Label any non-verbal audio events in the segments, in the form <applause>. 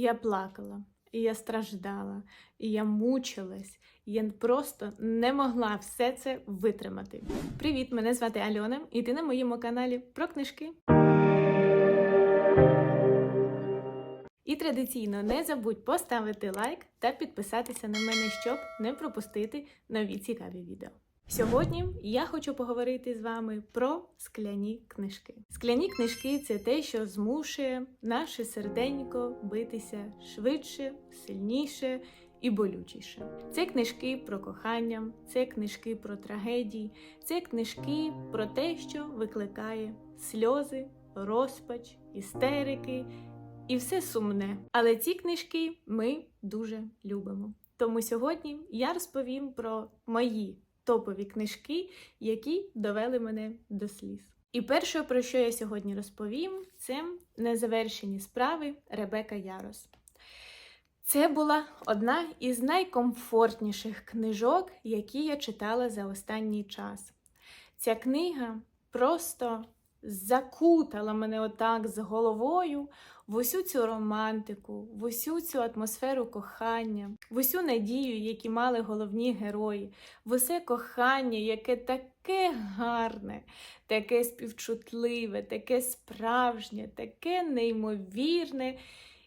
Я плакала, і я страждала, і я мучилась, і я просто не могла все це витримати. Привіт, мене звати Альона, і ти на моєму каналі про книжки. І традиційно не забудь поставити лайк та підписатися на мене, щоб не пропустити нові цікаві відео. Сьогодні я хочу поговорити з вами про скляні книжки. Скляні книжки це те, що змушує наше серденько битися швидше, сильніше і болючіше. Це книжки про кохання, це книжки про трагедії, це книжки про те, що викликає сльози, розпач, істерики і все сумне. Але ці книжки ми дуже любимо. Тому сьогодні я розповім про мої топові книжки, які довели мене до сліз. І перше, про що я сьогодні розповім, це незавершені справи Ребека Ярос. Це була одна із найкомфортніших книжок, які я читала за останній час. Ця книга просто закутала мене отак з головою в усю цю романтику, в усю цю атмосферу кохання, в усю надію, які мали головні герої, в усе кохання, яке таке гарне, таке співчутливе, таке справжнє, таке неймовірне.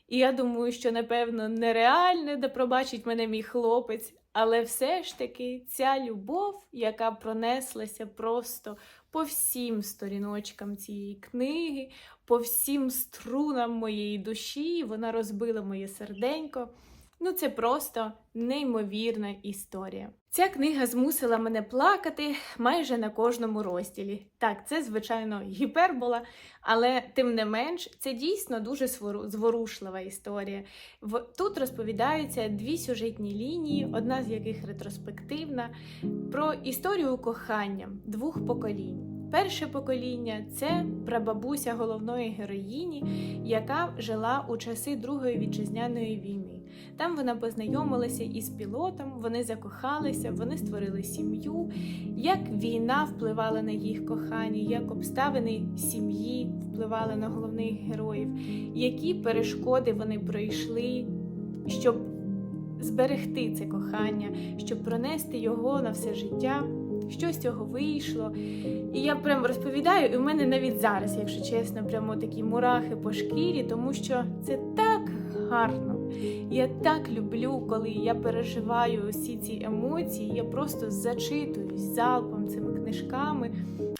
І я думаю, що, напевно, нереальне, де пробачить мене мій хлопець, але все ж таки ця любов, яка пронеслася просто по всім сторіночкам цієї книги, по всім струнам моєї душі, вона розбила моє серденько. Ну, це просто неймовірна історія. Ця книга змусила мене плакати майже на кожному розділі. Так, це, звичайно, гіпербола, але тим не менш, це дійсно дуже зворушлива історія. Тут розповідаються дві сюжетні лінії, одна з яких ретроспективна, про історію кохання двох поколінь. Перше покоління це прабабуся головної героїні, яка жила у часи Другої вітчизняної війни. Там вона познайомилася із пілотом, вони закохалися, вони створили сім'ю. Як війна впливала на їх кохання, як обставини сім'ї впливали на головних героїв, які перешкоди вони пройшли, щоб зберегти це кохання, щоб пронести його на все життя. Що з цього вийшло? І я прям розповідаю, і в мене навіть зараз, якщо чесно, прямо такі мурахи по шкірі, тому що це так гарно. Я так люблю, коли я переживаю усі ці емоції. Я просто зачитуюсь залпом цими книжками.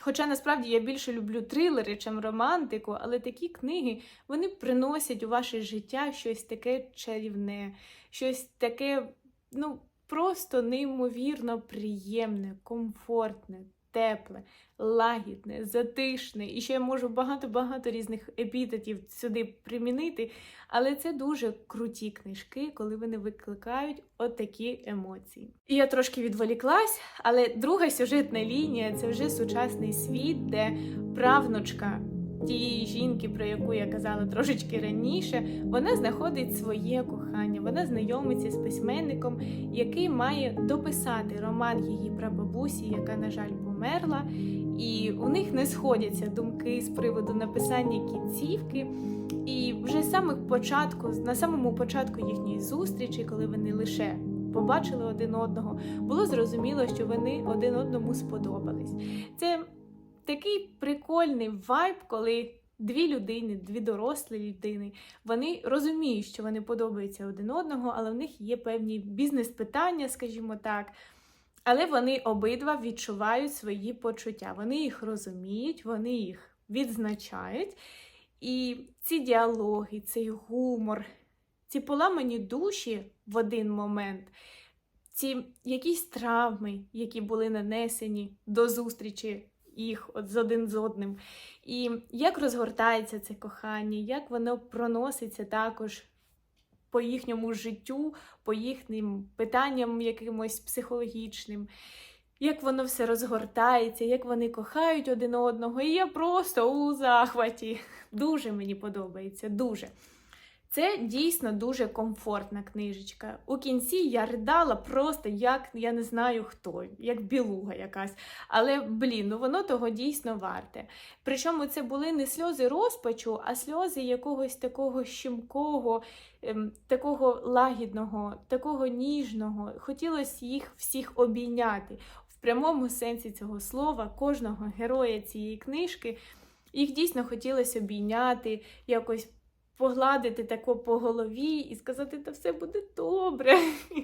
Хоча насправді я більше люблю трилери, чим романтику, але такі книги вони приносять у ваше життя щось таке чарівне, щось таке, ну просто неймовірно приємне, комфортне, тепле, лагідне, затишне. І ще я можу багато-багато різних епітетів сюди примінити. Але це дуже круті книжки, коли вони викликають отакі емоції. І я трошки відволіклась, але друга сюжетна лінія це вже сучасний світ, де правнучка. Тієї жінки, про яку я казала трошечки раніше, вона знаходить своє кохання, вона знайомиться з письменником, який має дописати роман її прабабусі, яка, на жаль, померла. І у них не сходяться думки з приводу написання кінцівки. І вже з самих початку, на самому початку їхньої зустрічі, коли вони лише побачили один одного, було зрозуміло, що вони один одному сподобались. Це такий прикольний вайб, коли дві людини, дві дорослі людини, вони розуміють, що вони подобаються один одного, але в них є певні бізнес-питання, скажімо так. Але вони обидва відчувають свої почуття. Вони їх розуміють, вони їх відзначають. І ці діалоги, цей гумор, ці поламані душі в один момент, ці якісь травми, які були нанесені до зустрічі їх от з один з одним. І як розгортається це кохання, як воно проноситься також по їхньому життю, по їхнім питанням якимось психологічним. Як воно все розгортається, як вони кохають один одного, і я просто у захваті. Дуже мені подобається, дуже. Це дійсно дуже комфортна книжечка. У кінці я ридала просто як я не знаю хто, як білуга якась. Але блін, ну воно того дійсно варте. Причому це були не сльози розпачу, а сльози якогось такого щемкого, ем, такого лагідного, такого ніжного. Хотілося їх всіх обійняти. В прямому сенсі цього слова, кожного героя цієї книжки. Їх дійсно хотілося обійняти, якось погладити тако по голові і сказати, та все буде добре.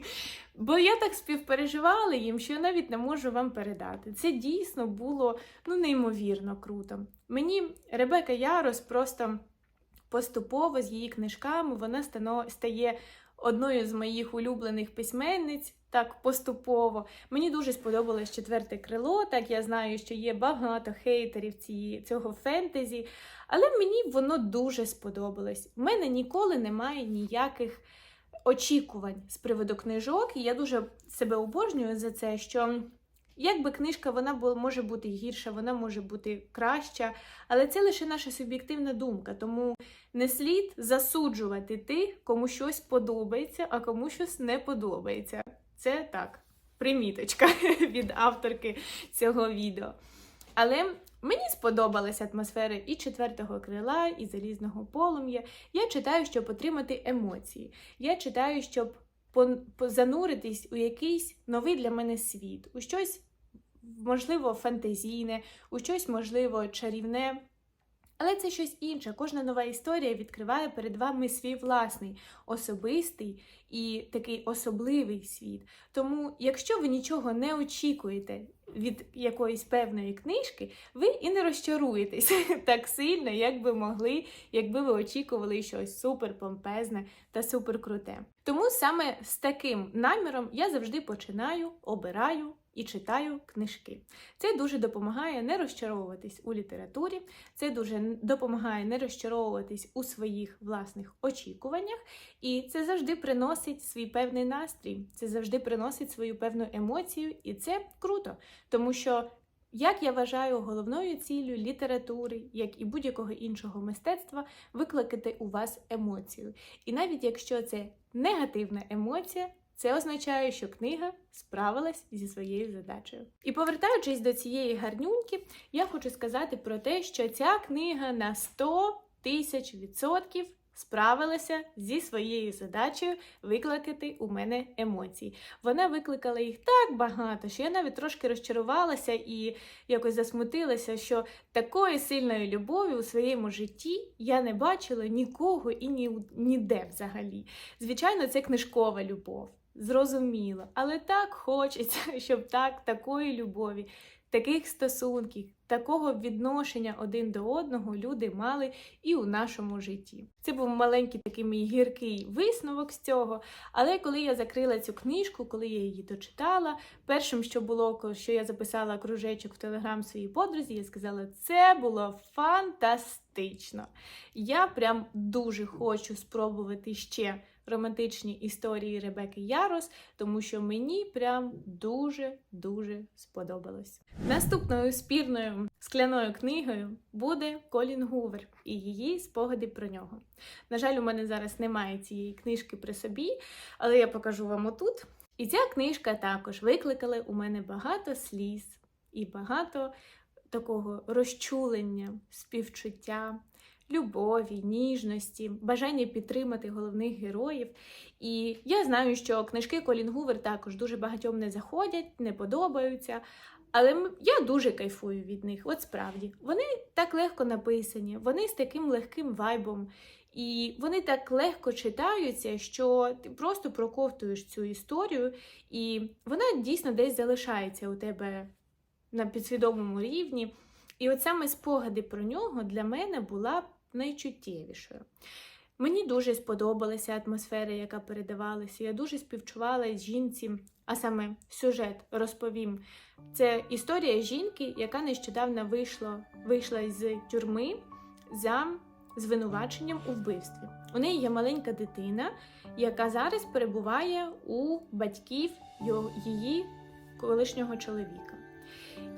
<laughs> Бо я так співпереживала їм, що я навіть не можу вам передати. Це дійсно було ну, неймовірно круто. Мені Ребека Ярос просто поступово з її книжками вона стає одною з моїх улюблених письменниць. Так, поступово. Мені дуже сподобалось четверте крило. Так я знаю, що є багато хейтерів цієї, цього фентезі, але мені воно дуже сподобалось. У мене ніколи немає ніяких очікувань з приводу книжок, і я дуже себе обожнюю за це, що якби книжка вона може бути гірша, вона може бути краща, але це лише наша суб'єктивна думка. Тому не слід засуджувати тих, кому щось подобається, а кому щось не подобається. Це так, приміточка <laughs> від авторки цього відео. Але мені сподобалася атмосфера і четвертого крила, і залізного полум'я. Я читаю, щоб отримати емоції. Я читаю, щоб зануритись у якийсь новий для мене світ, у щось, можливо, фантазійне, у щось, можливо, чарівне. Але це щось інше. Кожна нова історія відкриває перед вами свій власний, особистий і такий особливий світ. Тому, якщо ви нічого не очікуєте від якоїсь певної книжки, ви і не розчаруєтесь <laughs> так сильно, як би могли, якби ви очікували щось суперпомпезне та суперкруте. Тому саме з таким наміром я завжди починаю, обираю і читаю книжки. Це дуже допомагає не розчаровуватись у літературі, це дуже допомагає не розчаровуватись у своїх власних очікуваннях, і це завжди приносить свій певний настрій, це завжди приносить свою певну емоцію, і це круто, тому що. Як я вважаю, головною ціллю літератури, як і будь-якого іншого мистецтва, викликати у вас емоцію. І навіть якщо це негативна емоція, це означає, що книга справилась зі своєю задачею. І повертаючись до цієї гарнюньки, я хочу сказати про те, що ця книга на 100 тисяч відсотків справилася зі своєю задачею викликати у мене емоції. Вона викликала їх так багато, що я навіть трошки розчарувалася і якось засмутилася, що такої сильної любові у своєму житті я не бачила нікого і ні, ніде взагалі. Звичайно, це книжкова любов. Зрозуміло, але так хочеться, <laughs> щоб так, такої любові, таких стосунків, такого відношення один до одного люди мали і у нашому житті. Це був маленький такий мій гіркий висновок з цього. Але коли я закрила цю книжку, коли я її дочитала, першим, що було, що я записала кружечок в телеграм своїй подрузі, я сказала, це було фантастично. Я прям дуже хочу спробувати ще романтичні історії Ребеки Ярос, тому що мені прям дуже-дуже сподобалось. Наступною спірною скляною книгою буде Колін Гувер і її спогади про нього. На жаль, у мене зараз немає цієї книжки при собі, але я покажу вам отут. І ця книжка також викликала у мене багато сліз і багато такого розчулення, співчуття любові, ніжності, бажання підтримати головних героїв. І я знаю, що книжки Колін Гувер також дуже багатьом не заходять, не подобаються. Але я дуже кайфую від них, от справді. Вони так легко написані, вони з таким легким вайбом, і вони так легко читаються, що ти просто проковтуєш цю історію, і вона дійсно десь залишається у тебе на підсвідомому рівні. І от саме спогади про нього для мене була найчуттєвішою. Мені дуже сподобалася атмосфера, яка передавалася. Я дуже співчувала жінці, а саме сюжет розповім. Це історія жінки, яка нещодавно вийшла, вийшла з тюрми за звинуваченням у вбивстві. У неї є маленька дитина, яка зараз перебуває у батьків її колишнього чоловіка.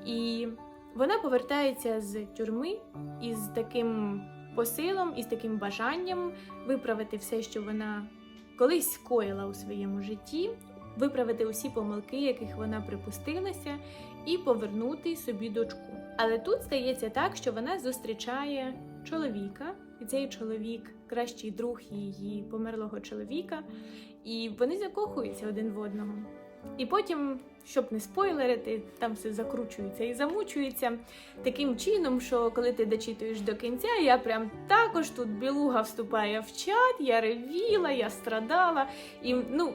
І вона повертається з тюрми із таким посилом і з таким бажанням виправити все, що вона колись скоїла у своєму житті, виправити усі помилки, яких вона припустилася, і повернути собі дочку. Але тут стається так, що вона зустрічає чоловіка, і цей чоловік кращий друг її померлого чоловіка, і вони закохуються один в одного. І потім, щоб не спойлерити, там все закручується і замучується таким чином, що коли ти дочитуєш до кінця, я прям також тут білуга вступає в чат, я ревіла, я страдала. І ну,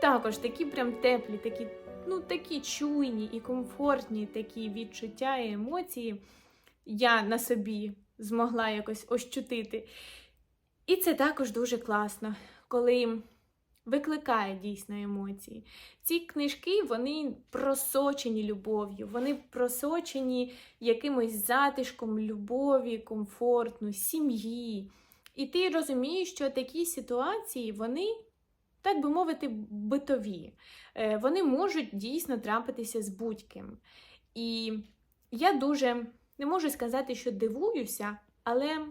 також такі прям теплі, такі, ну, такі чуйні і комфортні такі відчуття і емоції я на собі змогла якось ощутити. І це також дуже класно, коли викликає дійсно емоції. Ці книжки вони просочені любов'ю, вони просочені якимось затишком любові, комфортну, сім'ї. І ти розумієш, що такі ситуації, вони, так би мовити, битові. Е, Вони можуть дійсно трапитися з будь-ким. І я дуже не можу сказати, що дивуюся, але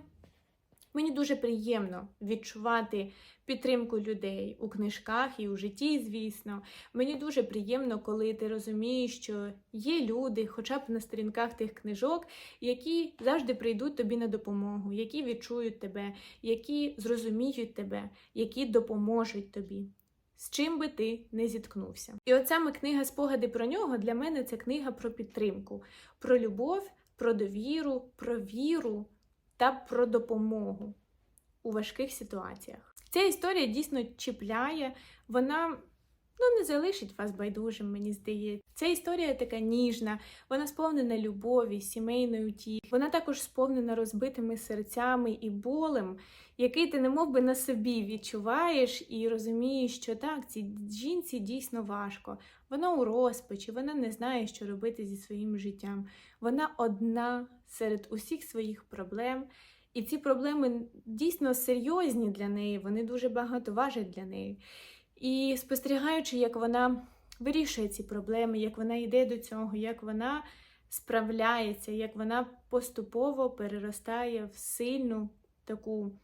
мені дуже приємно відчувати підтримку людей у книжках і у житті, звісно. Мені дуже приємно, коли ти розумієш, що є люди, хоча б на сторінках тих книжок, які завжди прийдуть тобі на допомогу, які відчують тебе, які зрозуміють тебе, які допоможуть тобі. З чим би ти не зіткнувся. І от саме книга Спогади про нього для мене це книга про підтримку, про любов, про довіру, про віру та про допомогу у важких ситуаціях. Ця історія дійсно чіпляє, вона ну, не залишить вас байдужим, мені здається. Ця історія така ніжна, вона сповнена любові, сімейної утіхи. Вона також сповнена розбитими серцями і болем, який ти немов би на собі відчуваєш і розумієш, що так, цій жінці дійсно важко. Вона у розпачі, вона не знає, що робити зі своїм життям. Вона одна серед усіх своїх проблем. І ці проблеми дійсно серйозні для неї, вони дуже багато важать для неї. І спостерігаючи, як вона вирішує ці проблеми, як вона йде до цього, як вона справляється, як вона поступово переростає в сильну таку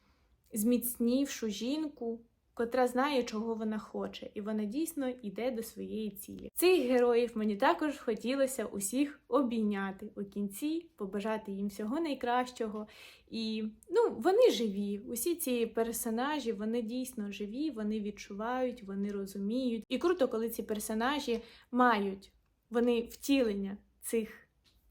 зміцнівшу жінку, котра знає, чого вона хоче, і вона дійсно йде до своєї цілі. Цих героїв мені також хотілося усіх обійняти у кінці, побажати їм всього найкращого. І ну, вони живі. Усі ці персонажі, вони дійсно живі, вони відчувають, вони розуміють. І круто, коли ці персонажі мають вони втілення цих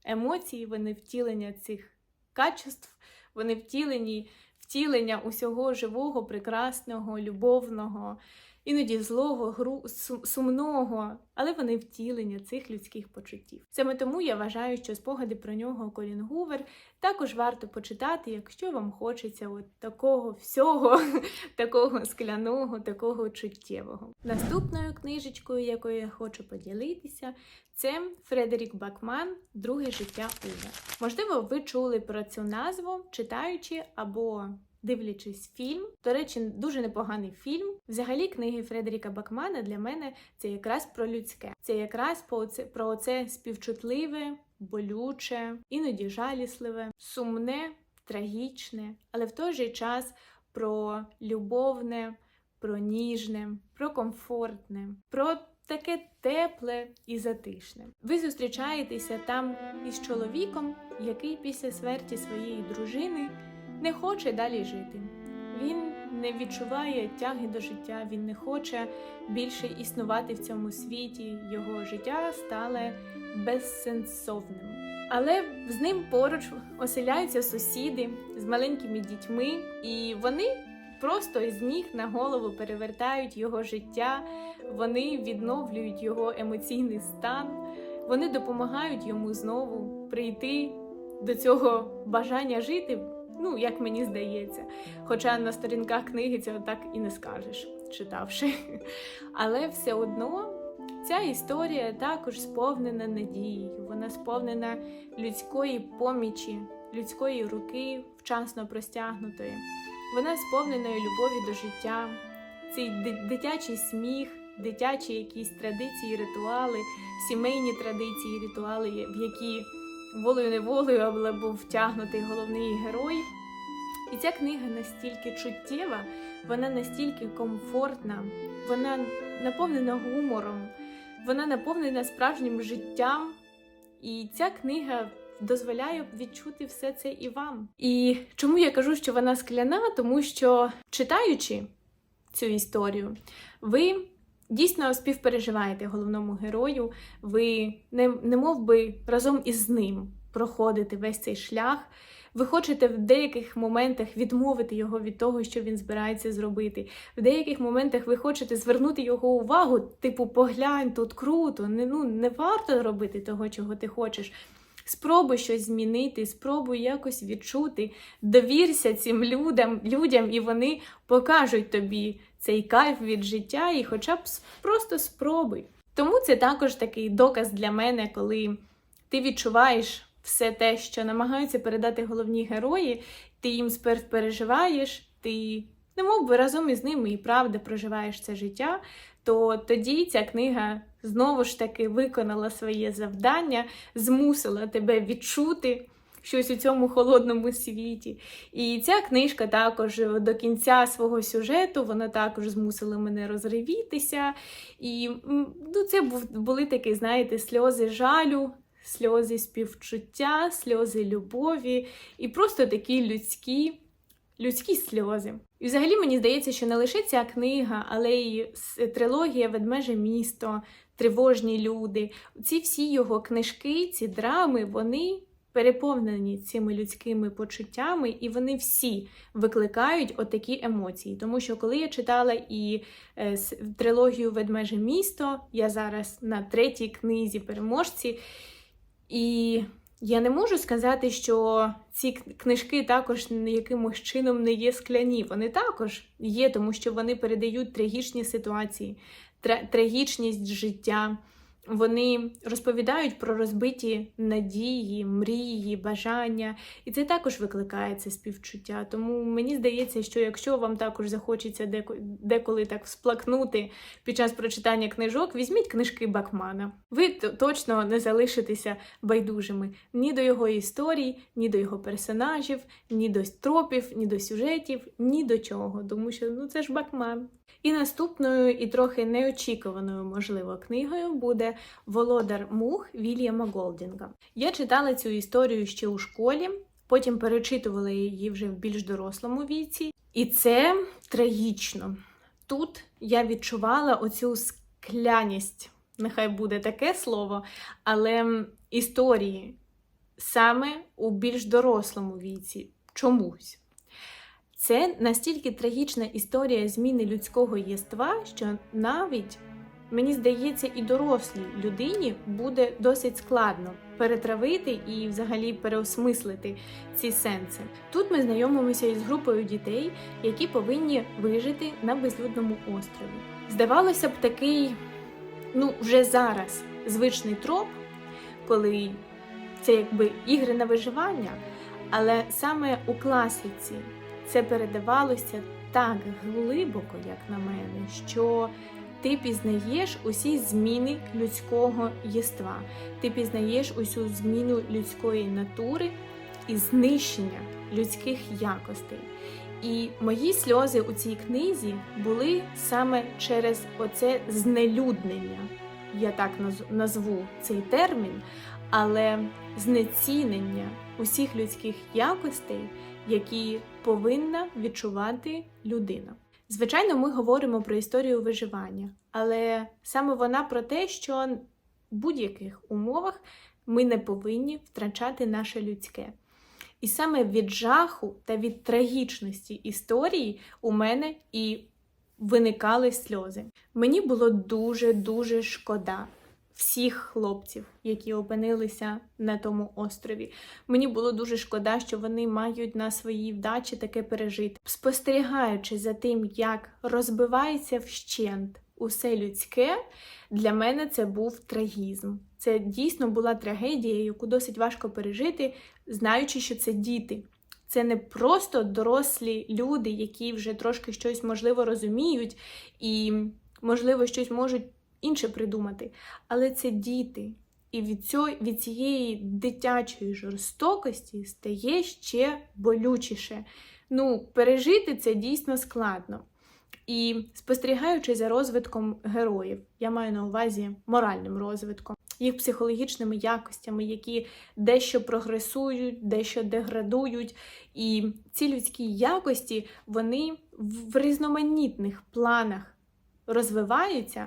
емоцій, вони втілення цих качеств, вони втілені втілення усього живого, прекрасного, любовного, іноді злого, гру, сумного, але вони втілення цих людських почуттів. Саме тому я вважаю, що спогади про нього Колін Гувер також варто почитати, якщо вам хочеться от такого всього, <laughs> такого скляного, такого чуттєвого. Наступною книжечкою, якою я хочу поділитися, це Фредерік Бакман Друге життя Уве. Можливо, ви чули про цю назву, читаючи або дивлячись фільм. До речі, дуже непоганий фільм. Взагалі, книги Фредеріка Бакмана для мене це якраз про людське. Це якраз про це співчутливе, болюче, іноді жалісливе, сумне, трагічне, але в той же час про любовне, про ніжне, про комфортне, про таке тепле і затишне. Ви зустрічаєтеся там із чоловіком, який після смерті своєї дружини не хоче далі жити. Він не відчуває тяги до життя, він не хоче більше існувати в цьому світі. Його життя стало безсенсовним. Але з ним поруч оселяються сусіди з маленькими дітьми, і вони просто з ніг на голову перевертають його життя, вони відновлюють його емоційний стан, вони допомагають йому знову прийти до цього бажання жити. Ну, як мені здається. Хоча на сторінках книги цього так і не скажеш, читавши. <laughs> Але все одно ця історія також сповнена надією, вона сповнена людської помічі, людської руки, вчасно простягнутої. Вона сповнена любові до життя, цей дитячий сміх, дитячі якісь традиції, ритуали, сімейні традиції, ритуали, в які волею неволею але був втягнутий головний герой. І ця книга настільки чуттєва, вона настільки комфортна, вона наповнена гумором, вона наповнена справжнім життям. І ця книга дозволяє відчути все це і вам. І чому я кажу, що вона скляна? Тому що читаючи цю історію, ви дійсно співпереживаєте головному герою, ви не, не мов би разом із ним проходите весь цей шлях. Ви хочете в деяких моментах відмовити його від того, що він збирається зробити. В деяких моментах ви хочете звернути його увагу, типу, поглянь, тут круто, не, ну, не варто робити того, чого ти хочеш. Спробуй щось змінити, спробуй якось відчути, довірся цим людям, людям, і вони покажуть тобі цей кайф від життя, і хоча б просто спробуй. Тому це також такий доказ для мене, коли ти відчуваєш все те, що намагаються передати головні герої, ти їм переживаєш, ти не мов би разом із ними і правда проживаєш це життя, то тоді ця книга знову ж таки виконала своє завдання, змусила тебе відчути щось у цьому холодному світі. І ця книжка також до кінця свого сюжету вона також змусила мене розривітися. І ну, це були такі, знаєте, сльози жалю. Сльози співчуття, сльози любові і просто такі людські, людські сльози. І взагалі мені здається, що не лише ця книга, але й трилогія Ведмеже місто, Тривожні люди. Ці всі його книжки, ці драми, вони переповнені цими людськими почуттями, і вони всі викликають отакі емоції. Тому що коли я читала і е, трилогію Ведмеже місто, я зараз на третій книзі переможці. І я не можу сказати, що ці книжки також якимось чином не є скляні. Вони також є, тому що вони передають трагічні ситуації, тра- трагічність життя. Вони розповідають про розбиті надії, мрії, бажання, і це також викликає це співчуття. Тому мені здається, що якщо вам також захочеться деко- деколи так всплакнути під час прочитання книжок, візьміть книжки Бакмана. Ви точно не залишитеся байдужими ні до його історій, ні до його персонажів, ні до тропів, ні до сюжетів, ні до чого, тому що ну це ж Бакман. І наступною і трохи неочікуваною, можливо, книгою буде Володар Мух Вільяма Голдінга. Я читала цю історію ще у школі, потім перечитувала її вже в більш дорослому віці, і це трагічно. Тут я відчувала оцю скляність, нехай буде таке слово, але історії саме у більш дорослому віці чомусь. Це настільки трагічна історія зміни людського єства, що навіть, мені здається, і дорослій людині буде досить складно перетравити і взагалі переосмислити ці сенси. Тут ми знайомимося із групою дітей, які повинні вижити на безлюдному острові. Здавалося б, такий, ну, вже зараз звичний троп, коли це якби ігри на виживання, але саме у класиці це передавалося так глибоко, як на мене, що ти пізнаєш усі зміни людського єства, ти пізнаєш усю зміну людської натури і знищення людських якостей. І мої сльози у цій книзі були саме через оце знелюднення. Я так назву цей термін, але знецінення усіх людських якостей, які повинна відчувати людина. Звичайно, ми говоримо про історію виживання, але саме вона про те, що в будь-яких умовах ми не повинні втрачати наше людське. І саме від жаху та від трагічності історії у мене і виникали сльози. Мені було дуже-дуже шкода всіх хлопців, які опинилися на тому острові. Мені було дуже шкода, що вони мають на своїй вдачі таке пережити. Спостерігаючи за тим, як розбивається вщент усе людське, для мене це був трагізм. Це дійсно була трагедія, яку досить важко пережити, знаючи, що це діти. Це не просто дорослі люди, які вже трошки щось можливо розуміють і, можливо, щось можуть інше придумати. Але це діти. І від, цього, від цієї дитячої жорстокості стає ще болючіше ну, пережити це дійсно складно. І спостерігаючи за розвитком героїв, я маю на увазі моральним розвитком, їх психологічними якостями, які дещо прогресують, дещо деградують. І ці людські якості вони в різноманітних планах розвиваються,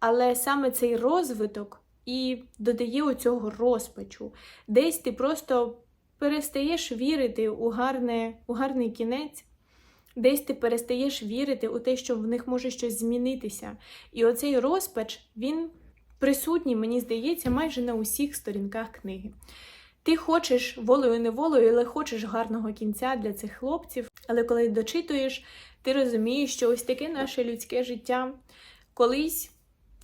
але саме цей розвиток і додає оцього розпачу. Десь ти просто перестаєш вірити у, гарне, у гарний кінець. Десь ти перестаєш вірити у те, що в них може щось змінитися. І оцей розпач, він присутній, мені здається, майже на усіх сторінках книги. Ти хочеш волею неволею, але хочеш гарного кінця для цих хлопців. Але коли дочитуєш, ти розумієш, що ось таке наше людське життя колись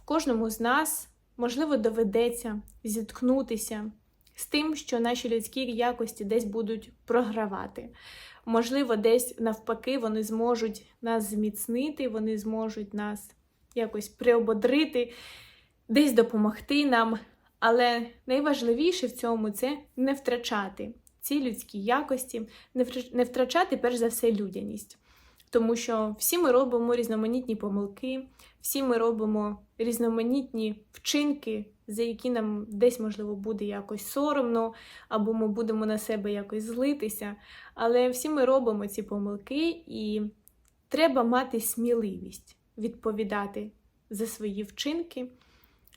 кожному з нас, можливо, доведеться зіткнутися з тим, що наші людські якості десь будуть програвати. Можливо, десь навпаки, вони зможуть нас зміцнити, вони зможуть нас якось приободрити, десь допомогти нам. Але найважливіше в цьому це не втрачати ці людські якості, не втрачати, перш за все, людяність. Тому що всі ми робимо різноманітні помилки, всі ми робимо різноманітні вчинки, за які нам десь, можливо, буде якось соромно, або ми будемо на себе якось злитися. Але всі ми робимо ці помилки, і треба мати сміливість відповідати за свої вчинки.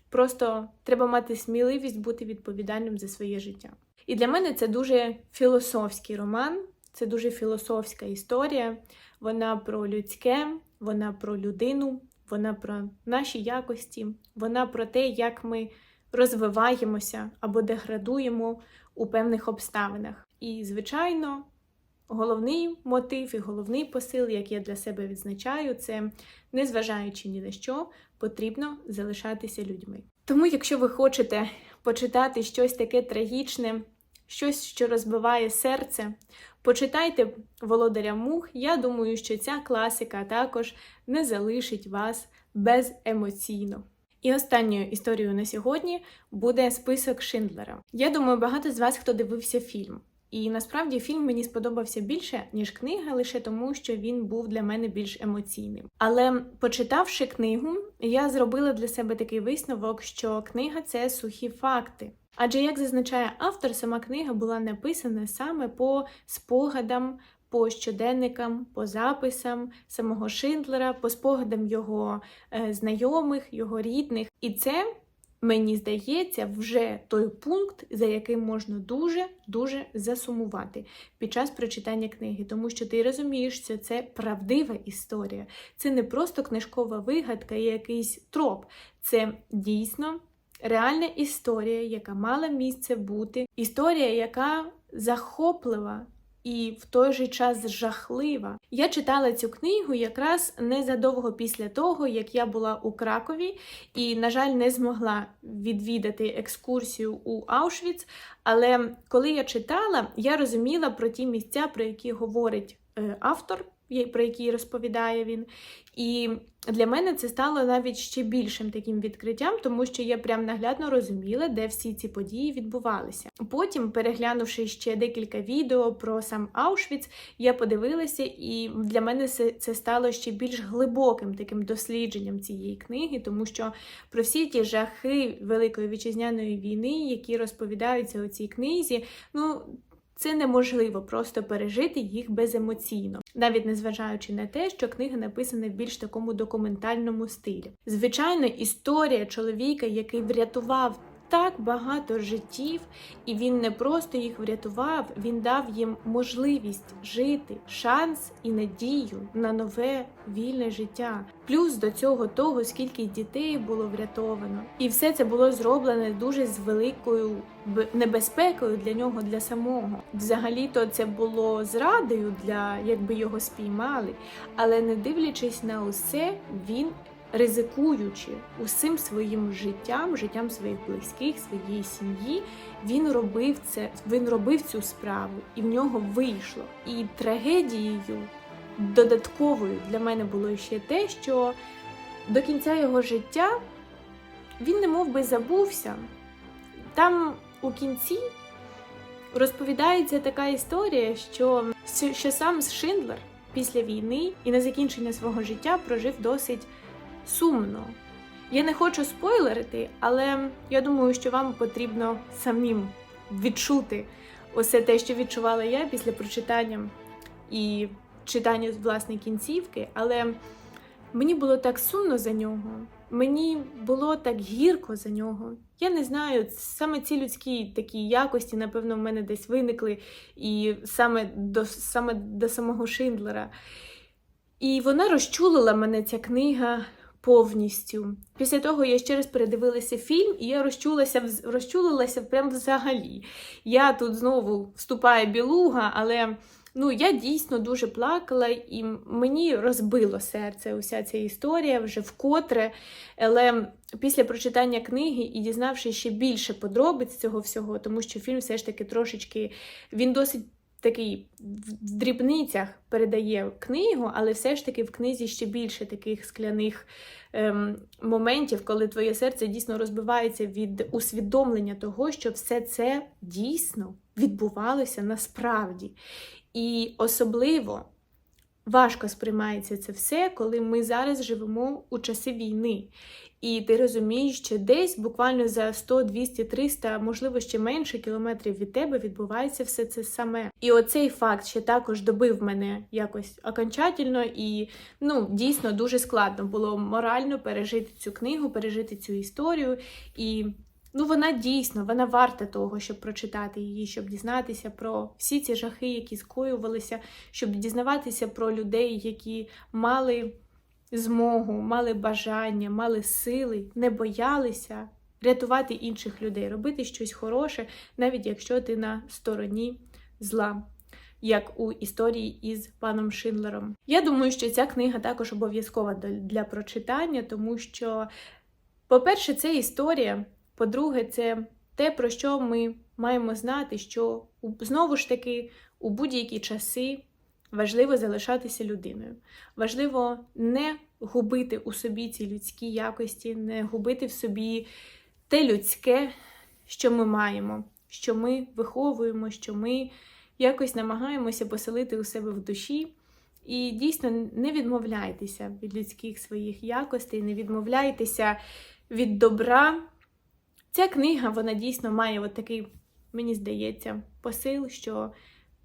Просто треба мати сміливість бути відповідальним за своє життя. І для мене це дуже філософський роман, це дуже філософська історія. Вона про людське, вона про людину, вона про наші якості, вона про те, як ми розвиваємося або деградуємо у певних обставинах. І, звичайно, головний мотив і головний посил, який я для себе відзначаю, це незважаючи ні на що, потрібно залишатися людьми. Тому, якщо ви хочете почитати щось таке трагічне, щось, що розбиває серце, почитайте Володаря Мух. Я думаю, що ця класика також не залишить вас беземоційно. І останньою історією на сьогодні буде список Шиндлера. Я думаю, багато з вас хто дивився фільм. І насправді фільм мені сподобався більше, ніж книга, лише тому, що він був для мене більш емоційним. Але почитавши книгу, я зробила для себе такий висновок, що книга це сухі факти. Адже, як зазначає автор, сама книга була написана саме по спогадам, по щоденникам, по записам самого Шиндлера, по спогадам його е, знайомих, його рідних. І це мені здається, вже той пункт, за яким можна дуже-дуже засумувати під час прочитання книги, тому що ти розумієш, що це правдива історія, це не просто книжкова вигадка і якийсь троп, це дійсно реальна історія, яка мала місце бути, історія, яка захоплива і в той же час жахлива. Я читала цю книгу якраз незадовго після того, як я була у Кракові, і, на жаль, не змогла відвідати екскурсію у Аушвіц. Але коли я читала, я розуміла про ті місця, про які говорить е, автор про який розповідає він. І для мене це стало навіть ще більшим таким відкриттям, тому що я прям наглядно розуміла, де всі ці події відбувалися. Потім, переглянувши ще декілька відео про сам Аушвіц, я подивилася, і для мене це стало ще більш глибоким таким дослідженням цієї книги, тому що про всі ті жахи Великої вітчизняної війни, які розповідаються у цій книзі, ну. Це неможливо просто пережити їх беземоційно, навіть незважаючи на те, що книга написана в більш такому документальному стилі. Звичайно, історія чоловіка, який врятував так багато життів, і він не просто їх врятував, він дав їм можливість жити, шанс і надію на нове вільне життя. Плюс до цього того, скільки дітей було врятовано, і все це було зроблене дуже з великою небезпекою для нього, для самого. Взагалі-то це було зрадою для якби його спіймали, але не дивлячись на усе, він ризикуючи усім своїм життям, життям своїх близьких, своєї сім'ї, він робив це, він робив цю справу, і в нього вийшло. І трагедією додатковою для мене було ще те, що до кінця його життя він не мов би забувся. Там у кінці розповідається така історія, що, що сам Шиндлер після війни і на закінчення свого життя прожив досить сумно. Я не хочу спойлерити, але я думаю, що вам потрібно самим відчути усе те, що відчувала я після прочитання і читання власне кінцівки. Але мені було так сумно за нього, мені було так гірко за нього. Я не знаю, саме ці людські такі якості, напевно, в мене десь виникли, і саме до, саме до самого Шиндлера. І вона розчулила мене ця книга повністю. Після того я ще раз передивилася фільм, і я розчулася, розчулилася прям взагалі. Я тут знову вступає білуга, але ну, я дійсно дуже плакала, і мені розбило серце уся ця історія вже вкотре. Але після прочитання книги і дізнавшись ще більше подробиць цього всього, тому що фільм все ж таки трошечки він досить. Такий в дрібницях передає книгу, але все ж таки в книзі ще більше таких скляних ем, моментів, коли твоє серце дійсно розбивається від усвідомлення того, що все це дійсно відбувалося насправді. І особливо важко сприймається це все, коли ми зараз живемо у часи війни. І ти розумієш, що десь буквально за 100, 200, 300, можливо, ще менше кілометрів від тебе відбувається все це саме. І оцей факт ще також добив мене якось окончательно, і ну дійсно дуже складно було морально пережити цю книгу, пережити цю історію. І ну вона дійсно вона варта того, щоб прочитати її, щоб дізнатися про всі ці жахи, які скоювалися, щоб дізнаватися про людей, які мали змогу, мали бажання, мали сили, не боялися рятувати інших людей, робити щось хороше, навіть якщо ти на стороні зла. Як у історії із паном Шиндлером. Я думаю, що ця книга також обов'язкова для- прочитання, тому що, по-перше, це історія. По-друге, це те, про що ми маємо знати, що знову ж таки у будь-які часи важливо залишатися людиною. Важливо не губити у собі ці людські якості, не губити в собі те людське, що ми маємо, що ми виховуємо, що ми якось намагаємося поселити у себе в душі. І дійсно не відмовляйтеся від людських своїх якостей, не відмовляйтеся від добра. Ця книга, вона дійсно має от такий, мені здається, посил, що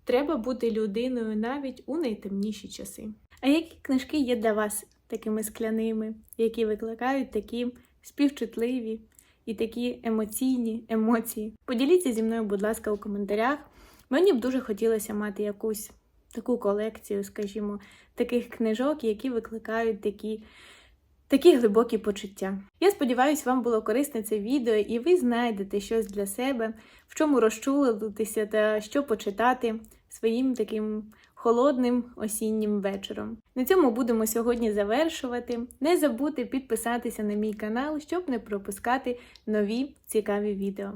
треба бути людиною навіть у найтемніші часи. А які книжки є для вас такими скляними, які викликають такі співчутливі і такі емоційні емоції? Поділіться зі мною, будь ласка, у коментарях. Мені б дуже хотілося мати якусь таку колекцію, скажімо, таких книжок, які викликають такі. Такі глибокі почуття. Я сподіваюся, вам було корисне це відео, і ви знайдете щось для себе, в чому розчулитися та що почитати своїм таким холодним осіннім вечором. На цьому будемо сьогодні завершувати. Не забудьте підписатися на мій канал, щоб не пропускати нові цікаві відео.